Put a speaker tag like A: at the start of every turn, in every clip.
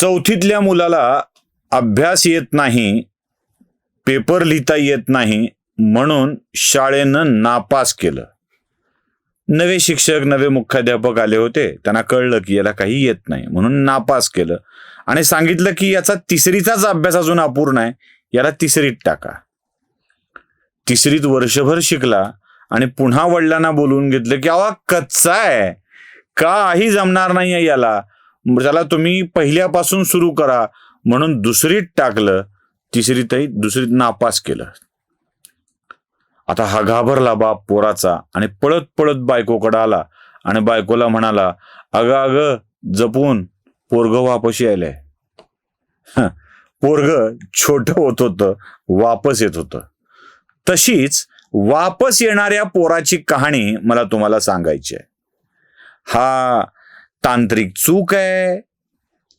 A: चौथीतल्या मुलाला अभ्यास येत नाही पेपर लिहिता येत नाही म्हणून शाळेनं नापास केलं. नवे शिक्षक नवे मुख्याध्यापक आले होते. त्यांना कळलं की याला काही येत नाही म्हणून नापास केलं. आणि सांगितलं की याचा तिसरीचाच अभ्यास अजून अपूर्ण आहे. याला तिसरीत टाका. तिसरीत वर्षभर शिकला आणि पुन्हा वडिलांना बोलवून घेतलं की अवा कच्चा आहे. काही जमणार नाही याला. त्याला तुम्ही पहिल्यापासून सुरू करा. म्हणून दुसरीत टाकलं तिसरीतही दुसरीत नापास केलं. आता हा घाबरला बाप पोराचा आणि पळत पळत बायकोकडे आला आणि बायकोला म्हणाला अग अग जपून पोरग वापस यायलंय. पोरग छोट होत होतं वापस येत होतं. तशीच वापस येणाऱ्या पोराची कहाणी मला तुम्हाला सांगायची आहे. हा तांत्रिक चूक आहे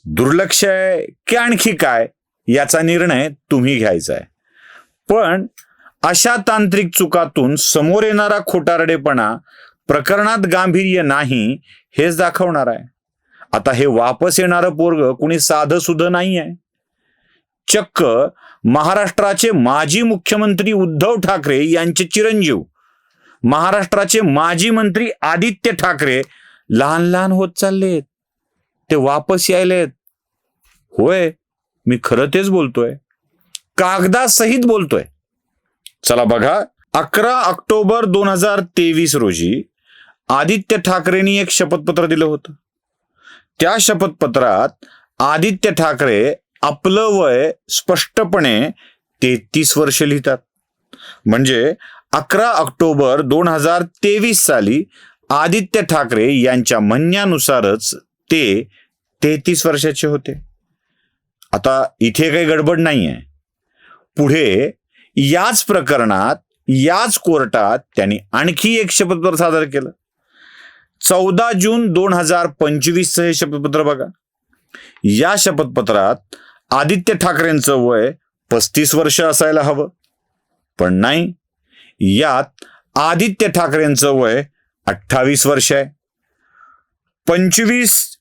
A: दुर्लक्ष आहे की आणखी काय याचा निर्णय तुम्ही घ्यायचा आहे. पण अशा तांत्रिक चुकातून समोर येणारा खोटारडेपणा प्रकरणात गांभीर्य नाही हेच दाखवणार आहे. आता हे वापस येणारं पोरग कुणी साधं सुध नाही आहे. चक्क महाराष्ट्राचे माजी मुख्यमंत्री उद्धव ठाकरे यांचे चिरंजीव महाराष्ट्राचे माजी मंत्री आदित्य ठाकरे लहान लहान होत चाललेत. ते वापस यायलेत. होय मी खरं तेच बोलतोय. कागदासहित बोलतोय. चला बघा अकरा ऑक्टोबर दोन हजार तेवीस रोजी आदित्य ठाकरेंनी एक शपथपत्र दिलं होतं. त्या शपथपत्रात आदित्य ठाकरे आपलं वय स्पष्टपणे तेहतीस वर्ष लिहितात. म्हणजे अकरा ऑक्टोबर दोन हजार तेवीस साली आदित्य ठाकरे यांच्या म्हणण्यानुसारच ते तेहतीस वर्षाचे होते. आता इथे काही गडबड नाही आहे पुढे याच प्रकरणात याच कोर्टात त्यांनी आणखी एक शपथपत्र सादर केलं. चौदा जून दोन हजार पंचवीसचं हे शपथपत्र बघा. या शपथपत्रात आदित्य ठाकरेंचं वय पस्तीस वर्ष असायला हवं. पण नाही यात आदित्य ठाकरेंचं वय अठ्ठावीस वर्ष आहे. पंचवीस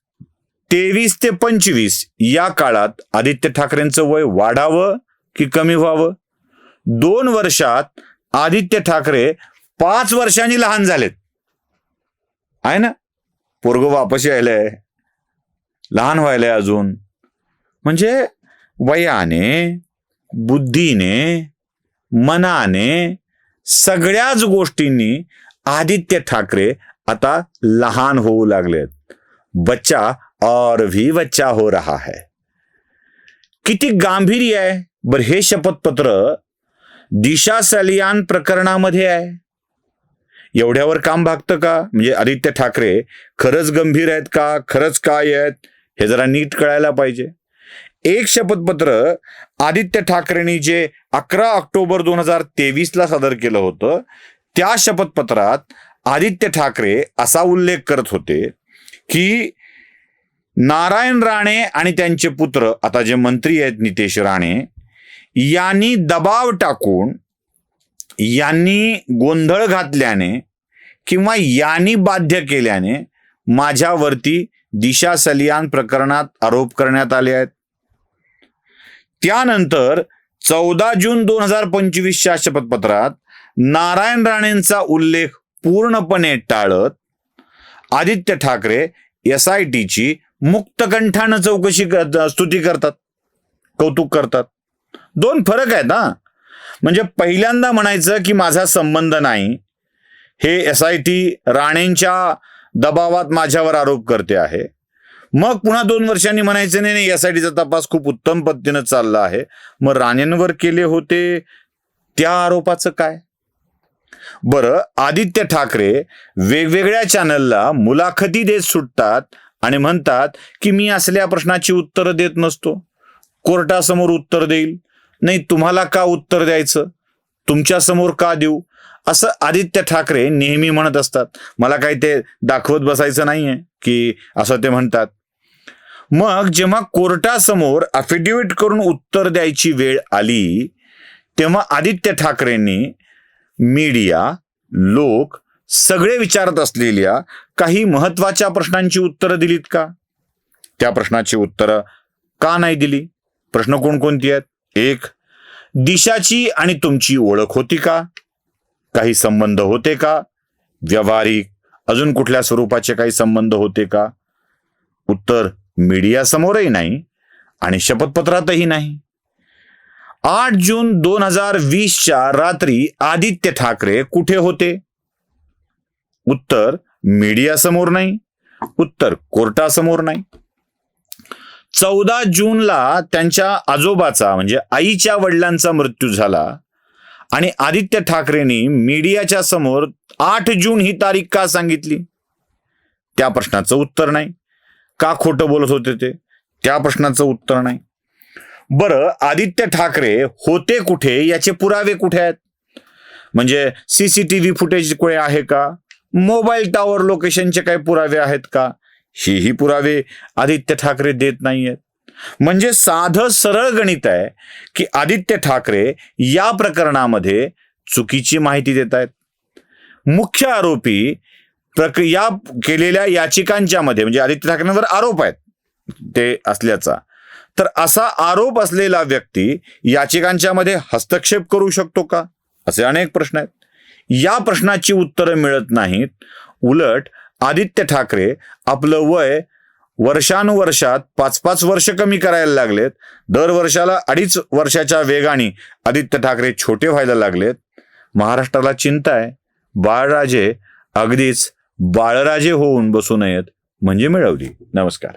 A: तेवीस ते पंचवीस या काळात आदित्य ठाकरेंचं वय वाढावं की कमी व्हावं? दोन वर्षात आदित्य ठाकरे पाच वर्षांनी लहान झालेत. आहे ना? पोरग वापस यायलंय लहान व्हायलंय अजून. म्हणजे वयाने बुद्धीने मनाने सगळ्याच गोष्टींनी आदित्य ठाकरे आता लहान होऊ लागलेत. बच्चा और भी बच्चा हो रहा है. किती गांभीर्य आहे. बर हे शपथपत्र दिशा सलियान प्रकरणामध्ये आहे. एवढ्यावर काम भागतं का? म्हणजे आदित्य ठाकरे खरंच गंभीर आहेत का? खरंच काय आहेत? हे जरा नीट कळायला पाहिजे. एक शपथपत्र आदित्य ठाकरेंनी जे अकरा ऑक्टोबर दोन हजार तेवीसला सादर केलं होतं त्या शपथपत्रात आदित्य ठाकरे असा उल्लेख करत होते की नारायण राणे आणि त्यांचे पुत्र आता जे मंत्री आहेत नितेश राणे यांनी दबाव टाकून यांनी गोंधळ घातल्याने किंवा यांनी बाध्य केल्याने माझ्यावरती दिशा सलियान प्रकरणात आरोप करण्यात आले आहेत. त्यानंतर चौदा जून दोन हजार पंचवीसच्या शपथपत्रात नारायण राणेंचा उल्लेख पूर्णपणे टाळत आदित्य ठाकरे एस आय टीची मुक्तकंठानं चौकशी कर- स्तुती करतात कौतुक करतात. दोन फरक आहेत ना म्हणजे पहिल्यांदा म्हणायचं की माझा संबंध नाही हे एस आय टी राणेंच्या दबावात माझ्यावर आरोप करते आहे. मग पुन्हा दोन वर्षांनी म्हणायचं नाही नाही एस आय टीचा तपास खूप उत्तम पद्धतीनं चालला आहे. मग राणेंवर केले होते त्या आरोपाचं काय? बरं आदित्य ठाकरे वेगवेगळ्या चॅनलला मुलाखती देत सुटतात आणि म्हणतात की मी असल्या प्रश्नाची उत्तरं देत नसतो. कोर्टासमोर उत्तर देईल. नाही तुम्हाला का उत्तर द्यायचं? तुमच्यासमोर का देऊ? असं आदित्य ठाकरे नेहमी म्हणत असतात. मला काही ते दाखवत बसायचं नाहीये की असं ते म्हणतात. मग जेव्हा कोर्टासमोर अफिडेव्हिट करून उत्तर द्यायची वेळ आली तेव्हा आदित्य ठाकरेंनी मीडिया लोक सगळे विचारत असलेल्या काही महत्त्वाच्या प्रश्नांची उत्तरं दिलीत का? त्या प्रश्नाची उत्तरं का नाही दिली? प्रश्न कोणकोणती आहेत? एक दिशाची आणि तुमची ओळख होती का? काही संबंध होते का? व्यावहारिक अजून कुठल्या स्वरूपाचे काही संबंध होते का? उत्तर मीडियासमोरही नाही आणि शपथपत्रातही नाही. आठ जून दोन हजार वीसच्या रात्री आदित्य ठाकरे कुठे होते? उत्तर मीडिया समोर नाही. उत्तर कोर्टासमोर नाही. चौदा जूनला त्यांच्या आजोबाचा म्हणजे आईच्या वडिलांचा मृत्यू झाला आणि आदित्य ठाकरेंनी मीडियाच्या समोर आठ जून ही तारीख का सांगितली? त्या प्रश्नाचं उत्तर नाही. का खोटं बोलत होते ते? त्या प्रश्नाचं उत्तर नाही. बरं आदित्य ठाकरे होते कुठे? याचे पुरावे कुठे आहेत? म्हणजे सीसीटीव्ही फुटेज कुठे आहे का? मोबाईल टॉवर लोकेशनचे काही पुरावे आहेत का? हेही पुरावे आदित्य ठाकरे देत नाहीयेत. म्हणजे साधं सरळ गणित आहे की आदित्य ठाकरे या प्रकरणामध्ये चुकीची माहिती देत आहेत. मुख्य आरोपी प्रक या केलेल्या याचिकांच्या मध्ये म्हणजे आदित्य ठाकरेंवर आरोप आहेत ते असल्याचा. तर असा आरोप असलेला व्यक्ती याचिकांच्या मध्ये हस्तक्षेप करू शकतो का? असे अनेक प्रश्न आहेत. या प्रश्नाची उत्तरं मिळत नाहीत. उलट आदित्य ठाकरे आपलं वय वर्षानुवर्षात पाच पाच वर्ष कमी करायला लागलेत. दर वर्षाला अडीच वर्षाच्या वेगाने आदित्य ठाकरे छोटे व्हायला लागलेत. महाराष्ट्राला चिंता आहे. बाळराजे अगदीच बाळराजे होऊन बसू नयेत. म्हणजे मिळवली. नमस्कार.